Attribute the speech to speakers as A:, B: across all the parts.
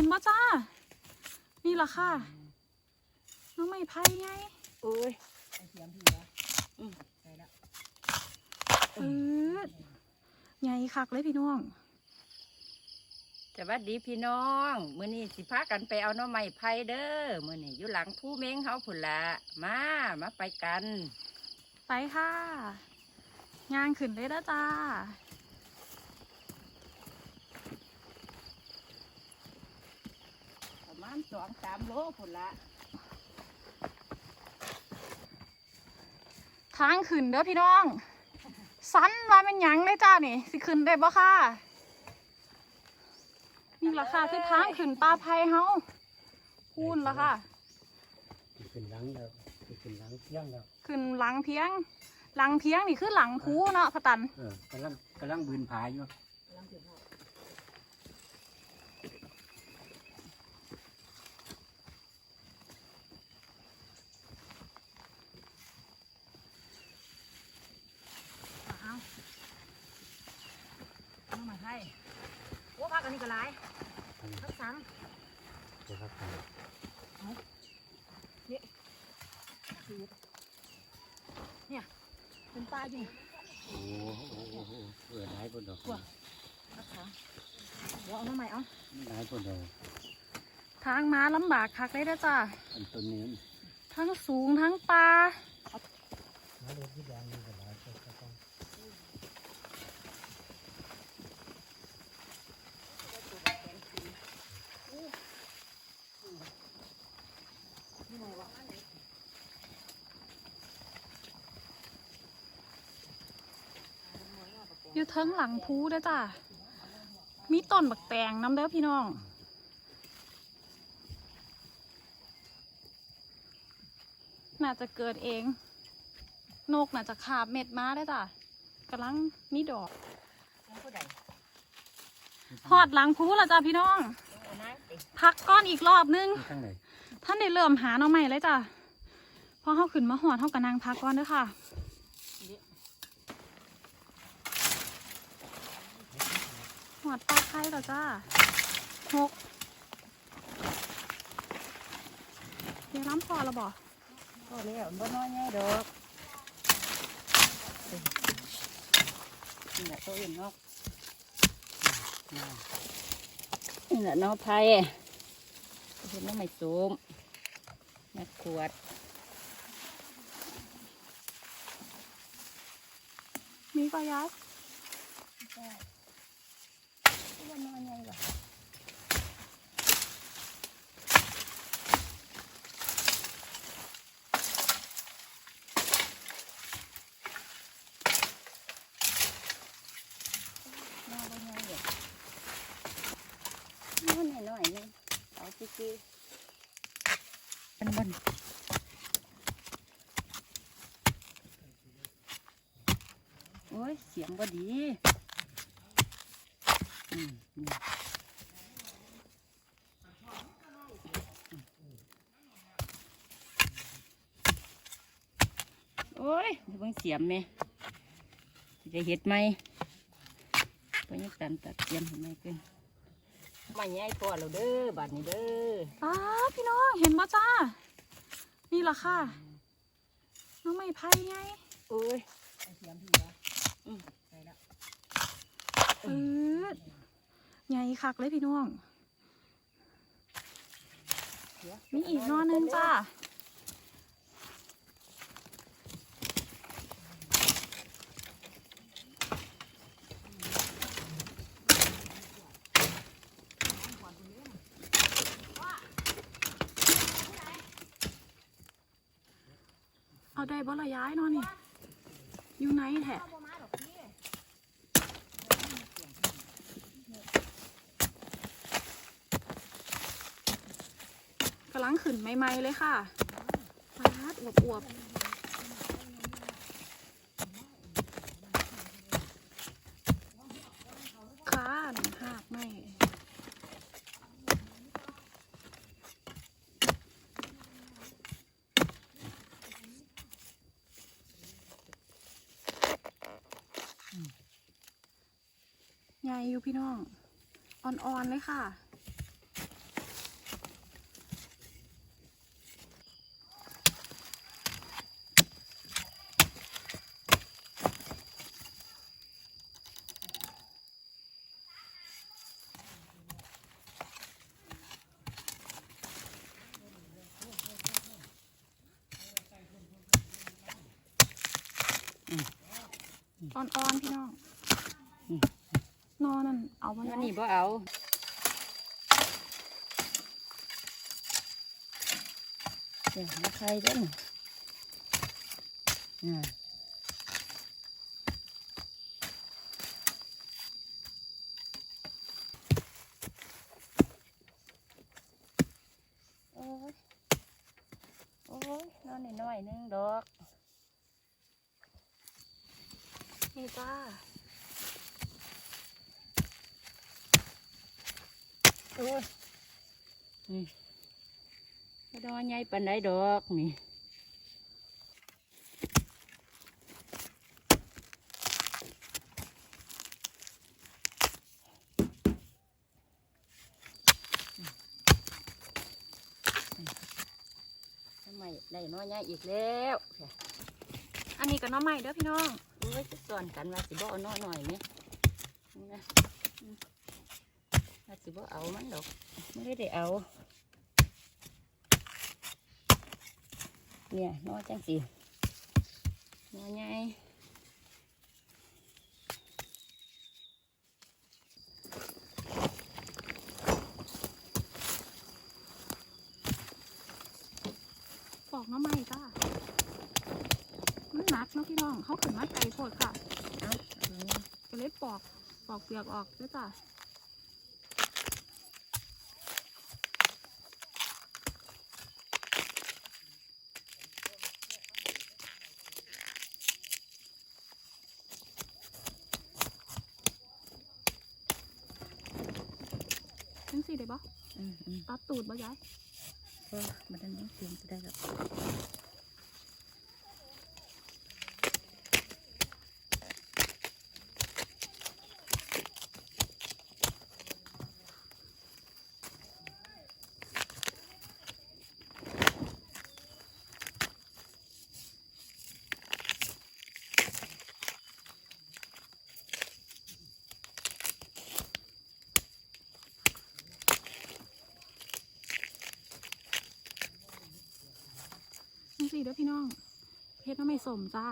A: ห็นปะจ้า นี่ล่ะค่ะ น้องไม่ไพ่ไง
B: โอ้ย
A: ปื๊ดใหญ่คักเลยพี่น้อง
B: สวัสดีพี่น้องมื้อนี้สิพากันไปเอาหน่อไม้ไผ่เด้อมื้อนี้อยู่หลังผู้เม้งเฮาพุ่นละมามาไปกัน
A: ไปค่ะย่างขึ้นเลยนะจ้า
B: ประ มาณสองสามโลพุ่นละ
A: ทางขึ้นเด้อพี่น้อง สันว่าเป็นหยังเลยจ้านี่ สิขึ้นได้บ่ค่ะ นี่ล่ะค่ะคือทางขึ้นปลาไผ่เฮาพูนล่ะค่ะ
C: ขึ้นหลังแล้วขึ้นหลังเที่ยงแล้ว
A: ขึ้นหลังเพียง หลังเพียงนี่คือหลังพูเนาะพะตัน
C: เออกำลังกำลังบืนผาอยู่
B: เอาหน่อไม้ไผ่โอ้พักอันนี้ก็หลาย
C: อันนี้
B: พักสาม
C: จะพักกัน
B: เป็นปลาอยู่
C: โอ้โหโอ้โหโอ้โหเออหลายคนดอก
B: พักสามเดี๋ยวเอาหน่อไม้เอา
C: หลายคนดอก
A: ทางม้าลำบากคักเลยเด้อจ้า
C: อันต้นนี้
A: ทั้งสูงทั้งปลา
C: มาเลยที่แดงนี่ก็หลายคนก็ต้อง
A: อยู่เทิงหลังพูเด้อจ้ามีต้นบักแตงน้ำเด้อพี่น้อง น่าจะเกิดเอง นกน่าจะขาบเม็ดมาได้อจ้ะกำลังมีดอก
B: เอาผู้ใด
A: หอดหลังพูละจ้ะพี่น้อง
B: เอานะเด็ก
A: พักก้อนอีกรอบนึง
C: ที่ข้างไหน
A: ท่านได้เริ่มหาหน้องใหม่เลยจ้ะพอเข้าขึ้นมาหอดเท่ากับนางพักก้อนเด้อค่ะ อดปลาไข่เหรอจ้าหกเดี๋ยวล้ำพอและบ่
B: พอแล้วบ่น้อยใหญ่ดอกนี่แหละตัวอื่นเนาะนี่แหละเนาะไผ่เห็นน้ำไม่สูมมาขวด
A: มีปลายัด
B: ว่าน้อ ยใหญ่ว่ะน้อยบ่ใหญ่เด้อน้อยหน่อยๆนึงเอาซื่อๆมันบนโอ้ยเสียงบ่ดีอืมอืม โอ้ยเบิ่งเสียมแม่สิจะเห็ดไหมไปยังตันตัดเตรียมเห็นไหมเกินมาใหญ่พอแล้วเด้อบาดนี้เด้อ
A: ป้าพี่น้องเห็นปะจ้า นี่ล่ะค่ะ น้องไม่ไพ่ไง
B: โอ้ย
A: ปื๊ด ใหญ่คักเลยพี่น้อง มีอีกนอนหนึงจ้าเอาได้บ่ละย้ายเนอนนี่ อยู่ไหนแท้กำลังขึ้น ใหม่ๆเลยค่ะปาดอวบอวบๆข้านหักไม่ใหญ่อยู่พี่น้อง อ่อนๆเลยค่ะ อ่อนๆพี่น้อง
B: อืม
A: นอนั่นเอามา
B: อั
A: แล้
B: น
A: ว
B: นี้บ่เอาเดี๋ยวมาใครเด้นอ่าโอ้ย โอ้ยนอนน้อยๆหนึงดอก
A: นี่จ้า
B: โอ้ยนี่บ่ดอกใหญ่ปานใดดอกนี่ทำไมได้น้อยใหญ่อีกแล้ว
A: อันนี้กับน้องใหม่เด้อพี่น้อง
B: โอ้ยจะสอนกันว่าสิบ่เอาน้อยหน่อยไหมนะอืมว่าสิบ่เอามันหรอกไม่ได้ได้เอา เนี่ยน้อยจังสิน้อยไงญ่
A: ปอกน้องใหม่จ้า มันหนัก เนาะพี่น้องเขาขึ้นมาไกลโพดค่ะ
B: เอาเอานี่
A: ก็เลยปอกปอกเปลือกออกด้วยจ้าจังสี่ได้บ่
B: อืมอืม
A: ตัดตูดบ่ยาย
B: ก็มันนั้นเตรียมจะได้แล้ว
A: จังสี่เด้อพี่น้องเพชรน้ำไม่สมจ้า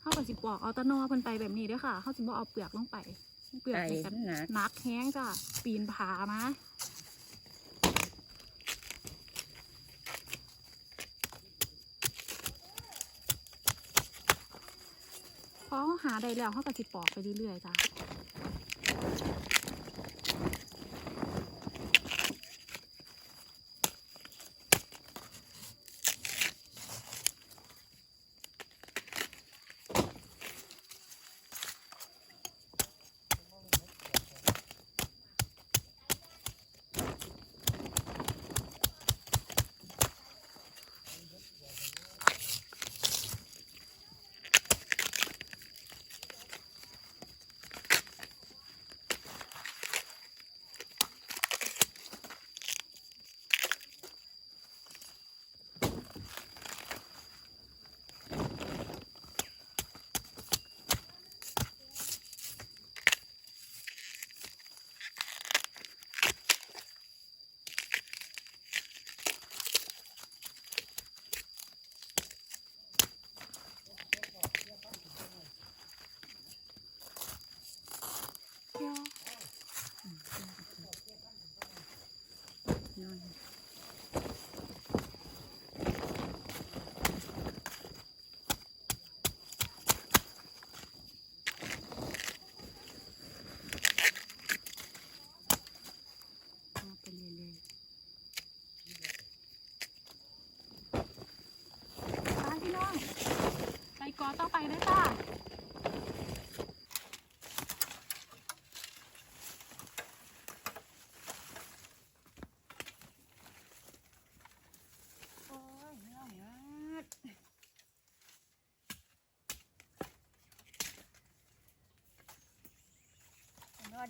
A: เขากับสิปอกเอาแตะนอเพิ่นไปแบบนี้เด้อค่ะเขาสิบ่เอาเปลือกลงไป เปลือก
B: ไก่
A: นี่กัน
B: หนัก
A: หนักแห้งจ้ะปีนผามาพอเขาหาได้แล้วเขาก็สิปอกไปเรื่อยๆจ้ะ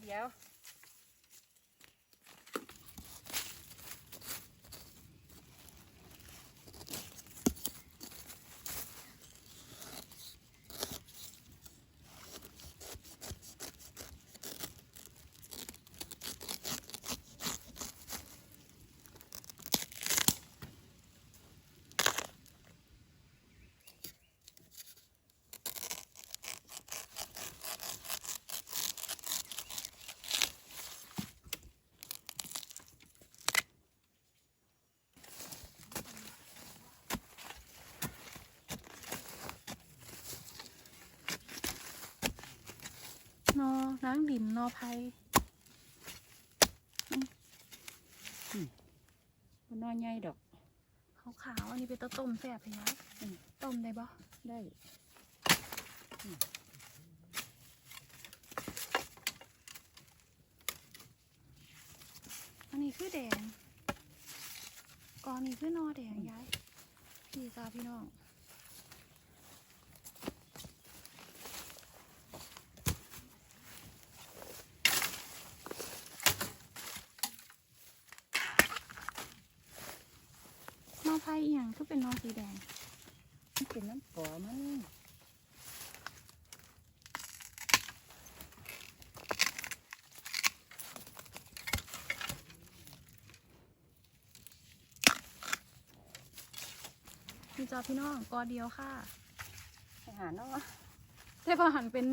A: เดี๋ยว
B: อไผ่มันน้อยใหญ่ดอก
A: ขาวๆ อันนี้เป็นต้ต้มแซ่บเลยนะ
B: อืม
A: ต้มได้บ่
B: ได้
A: อันนี้คือแดงกอนนี้คือนอแดงย้าย พี่จ้าพี่น้องนอไผ่อีหยัง คือเป็นนอสีแดง
B: มันเป็นน้ำปอมัน
A: พี่จ้าพี่น้องกอเดียวค่ะ
B: ไปหาเนาะ
A: แต่พอหันเป็น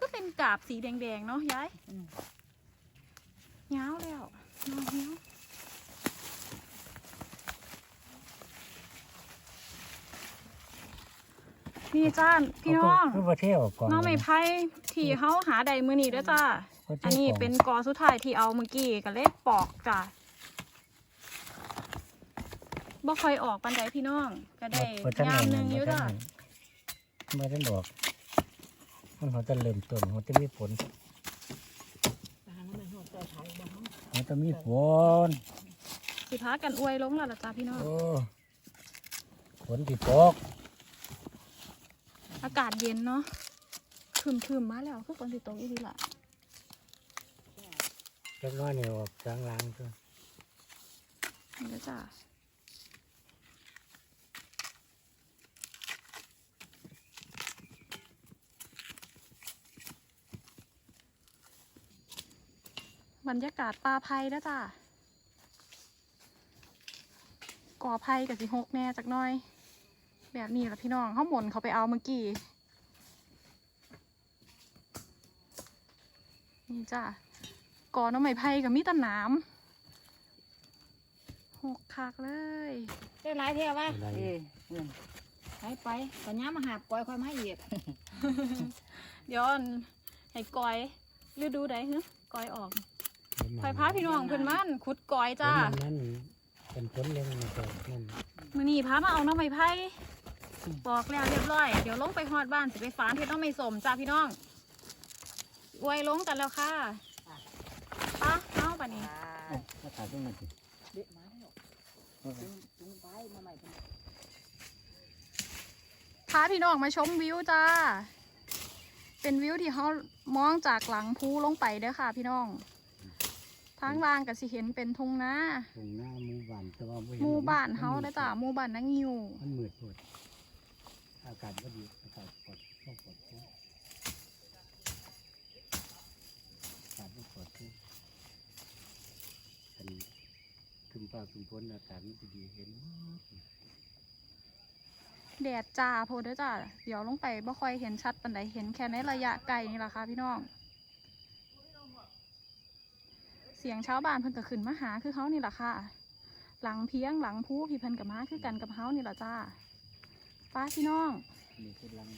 A: ก็เป็นกาบสีแดงๆเนาะย้าย
B: อืม
A: ยาวแล้วนอนยา นี่จ้าพี่น้อง
C: คือประเทศก่อน
A: น้องไม่ไพ่ที่เขาหาใดมือนีเด้อจ้าอันนี้เป็นกอสุดท้ายที่เอาเมื่อกี้กับเล็กปอกจ้ะบ่ค่อยออกปันใดพี่น้อง ก็ได้ยามหนึงอยู่จ้ะ
C: มาท่านบอก มันเขาจะเริ่มต้นเขาจะมีผลเขาจะมีผล
A: สิพากันอวยลงแล้วล่ะจ้าพี่น้อง
C: โอ้ผลที่ตก
A: อากาศเย็นเนาะคืมคืมๆมาแล้วคือฝนสิตกอีดีล่ะ
C: เล็กน้อยเนี่ยออกจางลางตัว
A: นี่แล้วจ้าบรรยากาศป่าไผ่แล้วจ้าก่อไผ่กับสิหกแน่จักหน้อย แบบนี้ละพี่น้องเขาหมุนเขาไปเอาเมื่อกี้ นี่จ้าก่อน้องไม้ไผ่กับมีแตะหนามหกคักเลย
B: ได้หลายเท่าวะเออเออไปไปตอนนี้มาหาปล่อยค่อยมาอีก
A: เดี๋ยวอันให้กอยฤดูใดฮะกอยออกไฟพาพี่น้องเพิ่นมันขุดกอยจ้า
C: นั่นเป็นผลเรื่องมันก็นั่น
A: มื้อนี้พามาเอาน้องไม้ไผ่ บอกแล้วเรียบร้อย เดี๋ยวลงไปฮอดบ้านสิไปฟานเฮ็ดน้องไม้สมจ้าพี่น้องอวยลงกันแล้วค่ะป้าเอาปะนี่
C: มาตัดตรงนั้นสิ
B: เด็กมาแล้วจุงจุงไปมาใหม่เป็น
A: พาพี่น้องมาชมวิวจ้า เป็นวิวที่เขามองจากหลังภูลงไปเด้อค่ะ พี่น้องทางล่างก็สิเห็นเป็นทุ่งนา
C: ตรงหน้าหมู่บ้านแต่ว่าบ่เห็
A: หมู่บ้านเฮาเด้อจ้าหมู่บ้านนางงิว
C: มันมืดปวด อากาศก็ดีอากาศปลอดโปร่งปลอดโปร่งอากาศไม่ปลอดโปร่งกันขึ้นฟ้าขึ้นฝนอากาศมันจะดีเห็น
A: แดดจ้าโพดด้จ้าเดี๋ยวลงไปบ่ค่อยเห็นชัดปานใดเห็นแค่ในระยะไกลนี่แหละค่ะพี่น้อง เสียงชาวบ้านเพิ่นก็ขึ้นมาหาคือเขานี่แหละค่ะ หลังเพียงหลังภูพี่เพิ่นกับมาคือกันกับเฮานี่แหละจ้า ป้าพี่น้อง
C: นี่คือลัง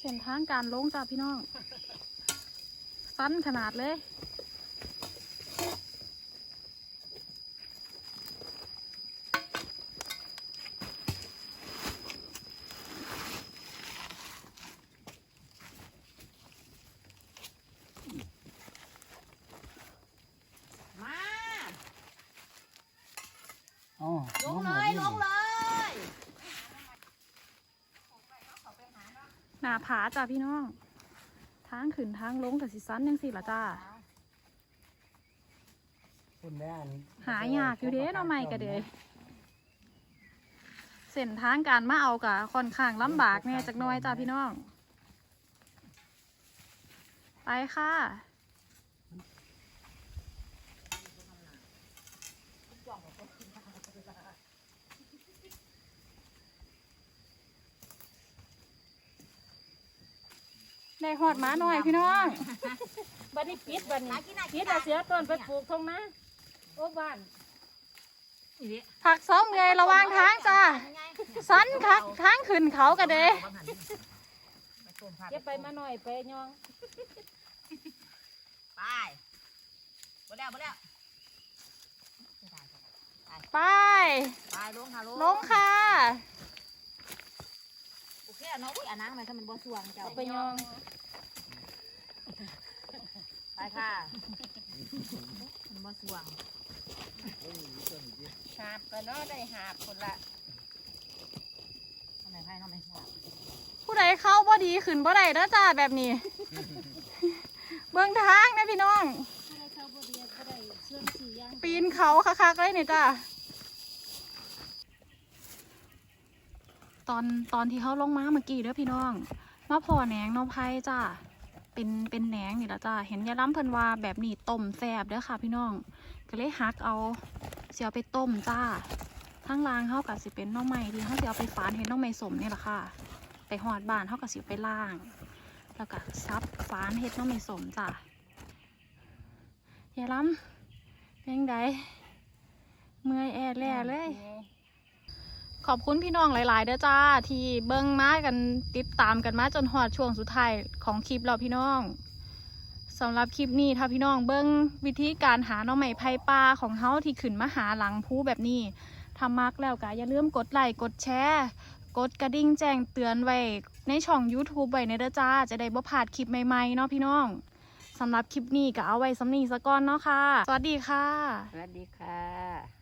A: เส้นทางการลงจ้าพี่น้อง สั้นขนาดเลย
B: มา
C: อ๋อ
B: ลงเลยลงเลย
A: หน้า ผาจ้าพี่น้อง ทางขึ้นทางลงกับสิสั้นยังสิละจ้า
C: คุณแม่อัน
A: หายากอยู่เด้เนาะไม่กะเด้เส้นทางการมาเอากะค่อนข้างลำบากแน่จักหน้อยจ้าพี่น้อง ไปค่ะ ได้หอดหมาหน่อยพี่น้อง
B: บัดนี้ปิดบัดนี้ปิดเอาเสือต้นไปปลูกทงนะโอ้บ้าน
A: ผักส้มไงระหว่างทางจ้าสันคักทางขึ้นเขากันเด้
B: เก็บไปมาหน่อยไปยอง
D: ไปบ่แล้วบ่แล้ว
A: ไป
D: ไปลงค่ะลง
A: ลงค่ะ
D: โอเคอะเนาะอุ้ยอันนั้นมันถ้ามันบ่สว่างเจ้า
B: เอาไปยอง
D: ไปค่ะ มันบ่สว่าง
B: หาบกันเนาะได้หาบคนละ
D: ทำไมไพ่ทำไมสว่าง
A: ผู้ใดเข้าบ่ดีขึ้นบ่ได้แล้วจ้าแบบนี้ เบื้องทางนะพี่น้อง ปีนเขาคักๆเลยนี่จ้า ตอนตอนที่เขาลงมาเมื่อกี้เด้อพี่น้องมาพอแหนงน้องไผ่จ้าเป็นเป็นแหนงนี่ละจ้าเห็นยายล้ำเพิ่นว่าแบบนี้ต้มแซ่บเด้อค่ะ พี่น้อง ก็เลยหักเอาเสียไปต้มจ้าทั้งรางเขากับสิเป็นน้องใหม่ที่เขาเสิเอาไปฝานเห็นน้องใหม่สมนี่แหละค่ะ ไปหอดบานเขากับสิไปล่าง แล้วก็ซับฝานเฮ็ดน้องใหม่สมจ้ายายล้ำเป็นไงเมื่อยแอดแล่เลย ขอบคุณพี่น้องหลาย ๆ เด้อจ้า ที่เบิ้งมากันติดตามกันมาจนหอดช่วงสุดท้ายของคลิปเราพี่น้องสำหรับคลิปนี้ถ้าพี่น้องเบิ้งวิธีการหาน้องใหม่ไผ่ปลาของเฮาที่ขึ้นมาหาหลังพูแบบนี้ถ้ามักแล้วก็อย่าลืมกดไลค์กดแชร์กดกระดิ่งแจ้งเตือนไว้ในช่อง YouTube ไว้ในเด้อจ้า จะได้บ่พลาดคลิปใหม่ๆเนาะพี่น้องสำหรับคลิปนี้ก็เอาไว้สำนีสะก่อนเนาะค่ะ สวัสดีค่ะ
B: สวัสดีค่ะ